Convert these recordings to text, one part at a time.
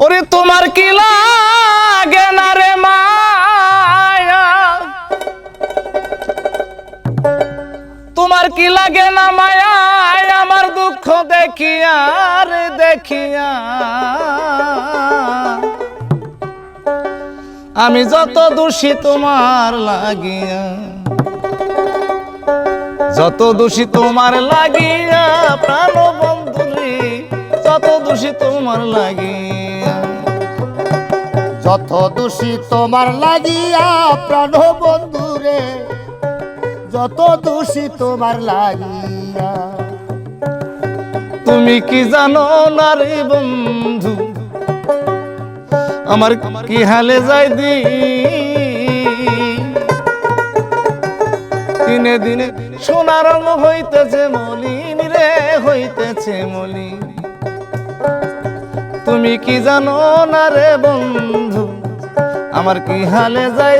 ওরে তোমার কি লাগে না রে মায়া? তোমার কি লাগে না মায়া? আমার দুঃখ দেখিয়া রে দেখিয়া। আমি যত দোষী তোমার লাগিয়া, যত দোষী তোমার লাগিয়া প্রাণ বন্ধুরে যত দোষী তোমার লাগিয়া। যত দোষী তোমার লাগিয়া প্রাণ বন্ধুরে, যত দোষী তোমার লাগিয়া। তুমি কি জানো না রে বন্ধু, আমার কি হালে যাই দি দিনে দিনে সোনা রঙ হইতেছে মলিন রে, হইতেছে মলিন। তুমি কি জানো না রে বন্ধু আমার কি হালে যাই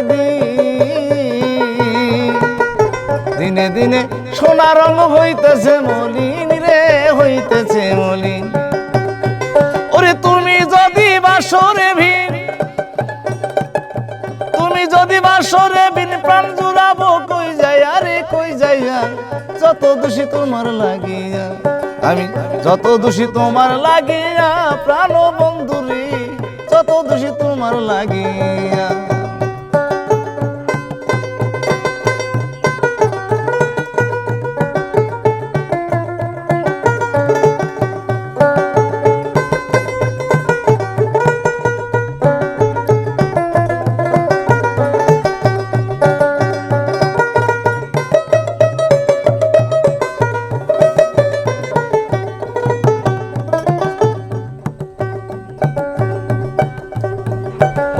দিনে দিনে সোনা রঙ হইতেছে মলিন রে, হইতেছে মলিন। ওরে তুমি যদি বাসরে ভিন, তুমি যদি বাসরে প্রাণ জুড়াবো কই যাই, আরে কই যাইয়া যত দোষী তোমার লাগিয়া, আমি যত দোষী তোমার লাগিয়া, প্রাণ বন্ধুরে যত দোষী তোমার লাগিয়া।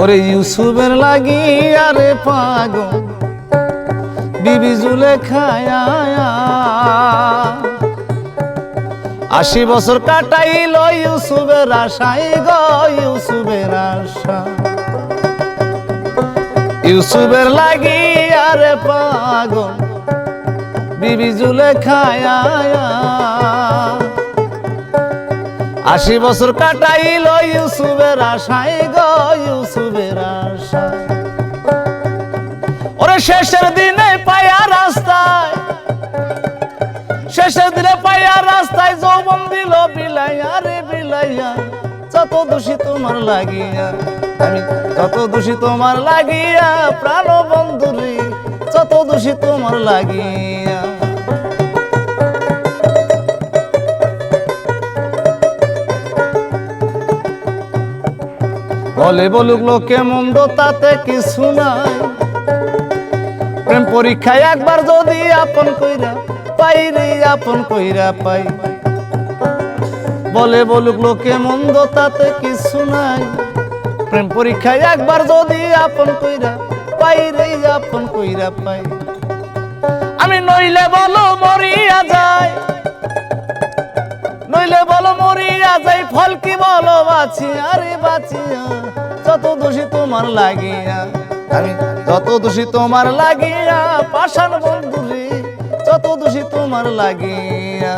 ওরে ইউসুফের লাগি, আরে পাগল। বিবি জুলে খায়া আশি বছর কাটাইল ইউসুফের আশাই গো, ইউসুফের আশা। ইউসুফের লাগি, আরে পাগল। বিবি জুলে খায়া আশি বছর কাটাইল ইউসুফের আশাই গো, ইউসুফের শেষের দিনে পায়া রাস্তায়, শেষের দিনে পায়া রাস্তায় যৌবন দিল বিলাইয়া রে বিলাইয়া, যত দোষী তোমার লাগিয়া, আমি যত দোষী তোমার লাগিয়া প্রাণ বন্ধুরে যত দোষী তোমার লাগিয়া। বলে বলুক লোকে মন্দ তাতে কিছু নাই প্রেম পরীক্ষায় একবার যদি আপন কইরা পাই রে, আপন কইরা পাই। বলে বলুক লোকে মন্দ, তাতে কিছু নাই। প্রেম পরীক্ষায় একবার যদি আপন কইরা পাই রে, আপন কইরা পাই। আমি নইলে বলো মরিয়া যায় নইলে বলো মরিয়া যাই ফল কি বলো বাঁচি আরে বাঁচিয়া। যত দোষী তোমার লাগিয়া। আমি যত দোষী তোমার লাগিয়া, পাষাণ বন্ধুরে, যত দোষী তোমার লাগিয়া।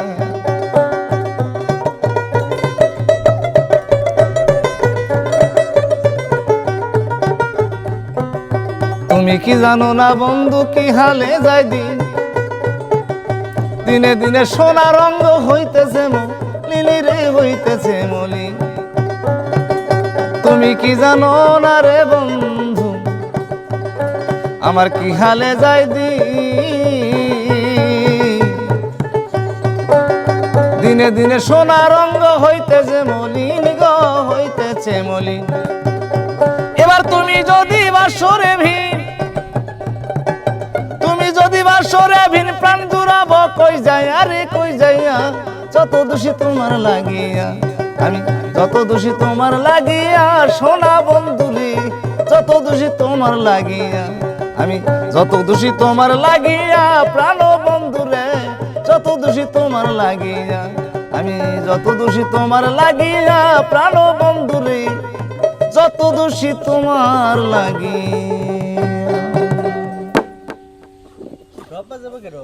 তুমি কি জানো না বন্ধু, কি হালে যায় দিন? দিনে দিনে সোনা রঙ্গ হইতেছে লিলি রে হইতেছে মলি তুমি কি জানো না রে বন্ধু আমার কি হালে দি? দিনে দিনে সোনা রঙ হইতেছে মলিন গ, হইতেছে মলিন। এবার তুমি যদি বাসরে ভিড় তুমি যদি বাসরে ভিন, প্রাণ জুড়াব কই যাই আরে কই যাইয়া? যত দোষী তোমার লাগিয়া, আমি যত দোষী তোমার লাগিয়া, সোনা বন্ধুরে, যত দোষী তোমার লাগিয়া। আমি যত দোষী তোমার লাগিয়া, প্রাণ বন্ধুরে যত দোষী তোমার লাগিয়া, আমি যত দোষী তোমার লাগিয়া, প্রাণ বন্ধুরে যত দোষী তোমার যাবে কেন